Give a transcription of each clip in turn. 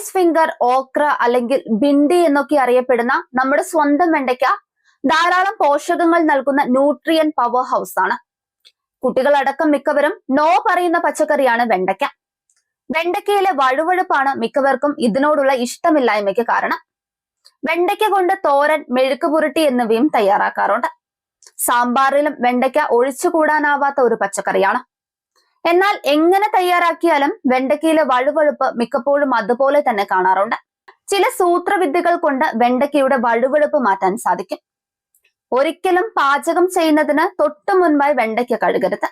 Ladies finger okra അല്ലെങ്കിൽ ബിണ്ടി എന്നൊക്കെ അറിയപ്പെടുന്ന നമ്മുടെ സ്വന്തം വെണ്ടയ്ക്ക ധാരാളം പോഷകങ്ങൾ നൽകുന്ന ന്യൂട്രിയൻ പവർ ഹൗസ് ആണ്. കുട്ടികളടക്കം മിക്കവരും നോ പറയുന്ന പച്ചക്കറിയാണ് വെണ്ടയ്ക്ക. വെണ്ടയ്ക്കയിലെ വഴുവഴുപ്പാണ് മിക്കവർക്കും ഇതിനോടുള്ള ഇഷ്ടമില്ലായ്മയ്ക്ക് കാരണം. വെണ്ടയ്ക്ക കൊണ്ട് തോരൻ മെഴുക്ക് പുരട്ടി എന്നിവയും തയ്യാറാക്കാറുണ്ട്. സാമ്പാറിലും വെണ്ടയ്ക്ക ഒഴിച്ചുകൂടാനാവാത്ത ഒരു പച്ചക്കറിയാണ്. എന്നാൽ എങ്ങനെ തയ്യാറാക്കിയാലും വെണ്ടയ്ക്കയിലെ വഴുവഴുപ്പ് മിക്കപ്പോഴും അതുപോലെ തന്നെ കാണാറുണ്ട്. ചില സൂത്രവിദ്യകൾ കൊണ്ട് വെണ്ടയ്ക്കയുടെ വഴുവഴുപ്പ് മാറ്റാൻ സാധിക്കും. ഒരിക്കലും പാചകം ചെയ്യുന്നതിന് തൊട്ടു മുൻപായി വെണ്ടയ്ക്ക കഴുകരുത്.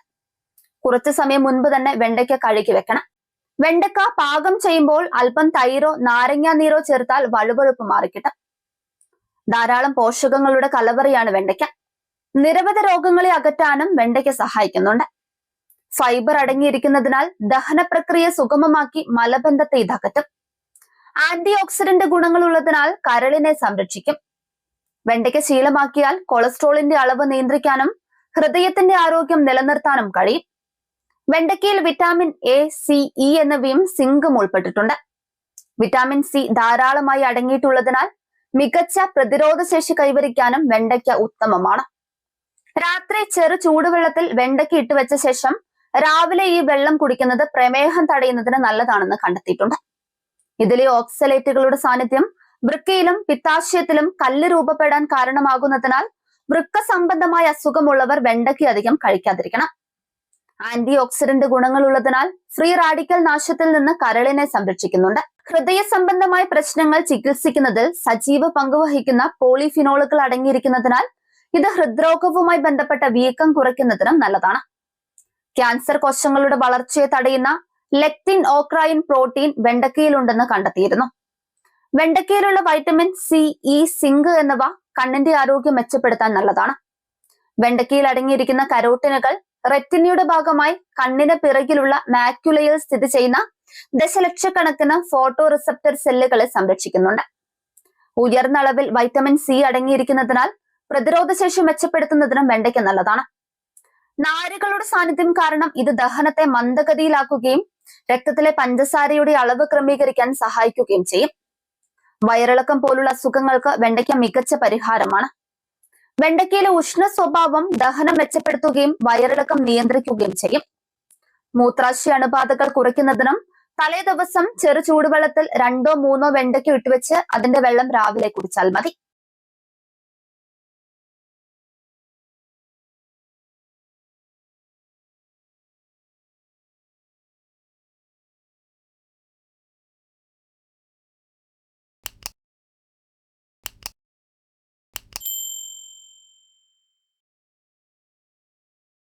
കുറച്ചു സമയം മുൻപ് തന്നെ വെണ്ടയ്ക്ക കഴുകി വെക്കണം. വെണ്ടക്ക പാകം ചെയ്യുമ്പോൾ അല്പം തൈരോ നാരങ്ങാ നീരോ ചേർത്താൽ വഴുവഴുപ്പ് മാറിക്കിട്ടും. ധാരാളം പോഷകങ്ങളുടെ കലവറിയാണ് വെണ്ടയ്ക്ക. നിരവധി രോഗങ്ങളെ അകറ്റാനും വെണ്ടയ്ക്ക സഹായിക്കുന്നുണ്ട്. ഫൈബർ അടങ്ങിയിരിക്കുന്നതിനാൽ ദഹന പ്രക്രിയ സുഗമമാക്കി മലബന്ധത്തെ ഇതകറ്റും. ആന്റി ഓക്സിഡന്റ് ഗുണങ്ങളുള്ളതിനാൽ കരളിനെ സംരക്ഷിക്കും. വെണ്ടയ്ക്ക ശീലമാക്കിയാൽ കൊളസ്ട്രോളിന്റെ അളവ് നിയന്ത്രിക്കാനും ഹൃദയത്തിന്റെ ആരോഗ്യം നിലനിർത്താനും കഴിയും. വെണ്ടയ്ക്കയിൽ വിറ്റാമിൻ എ സി ഇ എന്നിവയും സിങ്കും ഉൾപ്പെട്ടിട്ടുണ്ട്. വിറ്റാമിൻ സി ധാരാളമായി അടങ്ങിയിട്ടുള്ളതിനാൽ മികച്ച പ്രതിരോധ ശേഷി കൈവരിക്കാനും വെണ്ടയ്ക്ക ഉത്തമമാണ്. രാത്രി ചെറു ചൂടുവെള്ളത്തിൽ വെണ്ടയ്ക്ക ഇട്ടുവെച്ച ശേഷം രാവിലെ ഈ വെള്ളം കുടിക്കുന്നത് പ്രമേഹം തടയുന്നതിന് നല്ലതാണെന്ന് കണ്ടെത്തിയിട്ടുണ്ട്. ഇതിലെ ഓക്സലേറ്റുകളുടെ സാന്നിധ്യം വൃക്കയിലും പിത്താശയത്തിലും കല്ല് രൂപപ്പെടാൻ കാരണമാകുന്നതിനാൽ വൃക്ക സംബന്ധമായ അസുഖമുള്ളവർ വെണ്ടയ്ക്ക് അധികം കഴിക്കാതിരിക്കണം. ആന്റി ഓക്സിഡന്റ് ഗുണങ്ങളുള്ളതിനാൽ ഫ്രീ റാഡിക്കൽ നാശത്തിൽ നിന്ന് കരളിനെ സംരക്ഷിക്കുന്നുണ്ട്. ഹൃദയ സംബന്ധമായ പ്രശ്നങ്ങൾ ചികിത്സിക്കുന്നതിൽ സജീവ പങ്കുവഹിക്കുന്ന പോളിഫിനോളുകൾ അടങ്ങിയിരിക്കുന്നതിനാൽ ഇത് ഹൃദ്രോഗവുമായി ബന്ധപ്പെട്ട വീക്കം കുറയ്ക്കുന്നതിനും നല്ലതാണ്. ക്യാൻസർ കോശങ്ങളുടെ വളർച്ചയെ തടയുന്ന ലെക്റ്റിൻ ഓക്രൈൻ പ്രോട്ടീൻ വെണ്ടക്കയിലുണ്ടെന്ന് കണ്ടെത്തിയിരുന്നു. വെണ്ടക്കയിലുള്ള വൈറ്റമിൻ സി ഇ സിങ്ക് എന്നിവ കണ്ണിന്റെ ആരോഗ്യം മെച്ചപ്പെടുത്താൻ നല്ലതാണ്. വെണ്ടക്കയിൽ അടങ്ങിയിരിക്കുന്ന കരോട്ടിനുകൾ റെറ്റിനയുടെ ഭാഗമായി കണ്ണിന് പിറകിലുള്ള മാക്യുലയിൽ സ്ഥിതി ചെയ്യുന്ന ദശലക്ഷക്കണക്കിന് ഫോട്ടോ റിസപ്റ്റർ സെല്ലുകളെ സംരക്ഷിക്കുന്നുണ്ട്. ഉയർന്ന അളവിൽ വൈറ്റമിൻ സി അടങ്ങിയിരിക്കുന്നതിനാൽ പ്രതിരോധശേഷി മെച്ചപ്പെടുത്തുന്നതിനും വെണ്ടയ്ക്ക് നല്ലതാണ്. നാരുകളുടെ സാന്നിധ്യം കാരണം ഇത് ദഹനത്തെ മന്ദഗതിയിലാക്കുകയും രക്തത്തിലെ പഞ്ചസാരയുടെ അളവ് ക്രമീകരിക്കാൻ സഹായിക്കുകയും ചെയ്യും. വയറിളക്കം പോലുള്ള അസുഖങ്ങൾക്ക് വെണ്ടയ്ക്ക മികച്ച പരിഹാരമാണ്. വെണ്ടയ്ക്കയിലെ ഉഷ്ണ സ്വഭാവം ദഹനം മെച്ചപ്പെടുത്തുകയും വയറിളക്കം നിയന്ത്രിക്കുകയും ചെയ്യും. മൂത്രാശയ അണുബാധകൾ കുറയ്ക്കുന്നതിനും തലേ ദിവസം ചെറു ചൂടുവെള്ളത്തിൽ രണ്ടോ മൂന്നോ വെണ്ടയ്ക്ക ഇട്ടുവെച്ച് അതിന്റെ വെള്ളം രാവിലെ കുടിച്ചാൽ മതി.